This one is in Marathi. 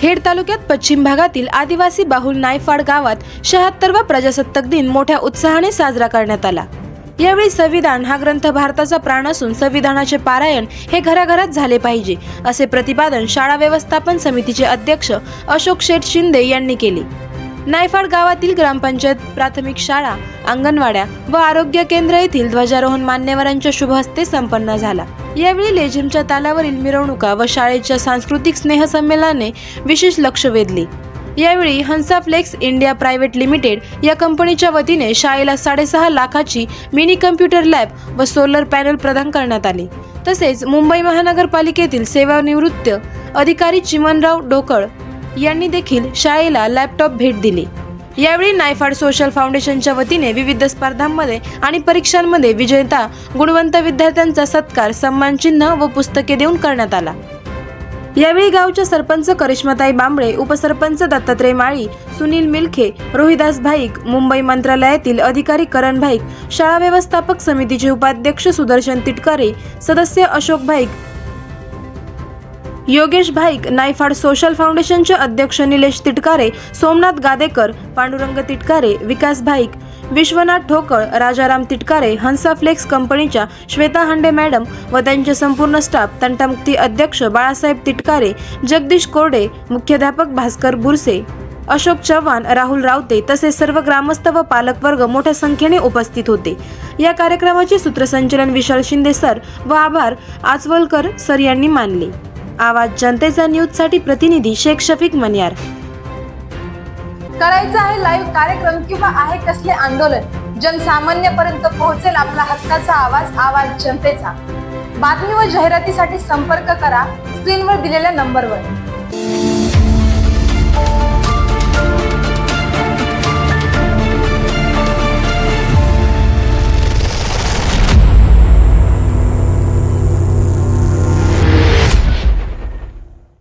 खेड तालुक्यात पश्चिम भागातील आदिवासी बाहुल नायफाड गावात शहात्तरवा प्रजासत्ताक दिन मोठ्या उत्साहाने साजरा करण्यात आला. यावेळी संविधान हा ग्रंथ भारताचा प्राण असून संविधानाचे पारायण हे घराघरात झाले पाहिजे असे प्रतिपादन शाळा व्यवस्थापन समितीचे अध्यक्ष अशोक शेठ शिंदे यांनी केले. नायफाड गावातील ग्रामपंचायत प्राथमिक शाळा अंगणवाड्या व आरोग्य केंद्र येथील ध्वजारोहण मान्यवरांच्या शुभ हस्ते संपन्न झाला. यावेळी लेझिमच्या तालावरील मिरवणुका व शाळेच्या सांस्कृतिक स्नेहसंमेलनाने विशेष लक्ष वेधले. यावेळी Hansa flex India private limited या कंपनीच्या वतीने शाळेला साडेसहा लाखाची मिनी कम्प्युटर लॅब व सोलर पॅनल प्रदान करण्यात आले. तसेच मुंबई महानगरपालिकेतील सेवानिवृत्त अधिकारी चिमनराव डोकळ यांनी देखील शाळेला लॅपटॉप भेट दिली. यावेळी नायफाड सोशल फाउंडेशनच्या वतीने विविध स्पर्धांमध्ये आणि परीक्षांमध्ये विजेता गुणवंत विद्यार्थ्यांचा सत्कार सन्मानचिन्ह व पुस्तके देऊन करण्यात आला. यावेळी गावच्या सरपंच करिश्माताई बांबळे उपसरपंच दत्तात्रय माळी सुनील मिलखे रोहिदास भाईक मुंबई मंत्रालयातील अधिकारी करण भाईक शाळा व्यवस्थापक समितीचे उपाध्यक्ष सुदर्शन तिटकारे सदस्य अशोक भाईक योगेश भाईक नायफाड सोशल फाउंडेशनचे अध्यक्ष निलेश तिटकारे सोमनाथ गादेकर पांडुरंग तिटकारे विकास भाईक विश्वनाथ ठोकळ राजाराम तिटकारे हंसा फ्लेक्स कंपनीच्या श्वेता हांडे मॅडम व त्यांचे संपूर्ण स्टाफ तंटामुक्ती अध्यक्ष बाळासाहेब तिटकारे जगदीश कोरडे मुख्याध्यापक भास्कर बुरसे अशोक चव्हाण राहुल रावते तसेच सर्व ग्रामस्थ व पालकवर्ग मोठ्या संख्येने उपस्थित होते. या कार्यक्रमाचे सूत्रसंचलन विशाल शिंदे सर व आभार आचवलकर सर यांनी मानले. आवाज जनतेचा न्यूजसाठी प्रतिनिधी शेख शफीक मनियार. करायचं आहे लाईव्ह कार्यक्रम किंवा आहे कसले आंदोलन जनसामान्यपर्यंत पोहोचेल आपला हक्काचा आवाज आवाज जनतेचा. बातमी व जाहिरातीसाठी संपर्क करा स्क्रीनवर दिलेल्या नंबरवर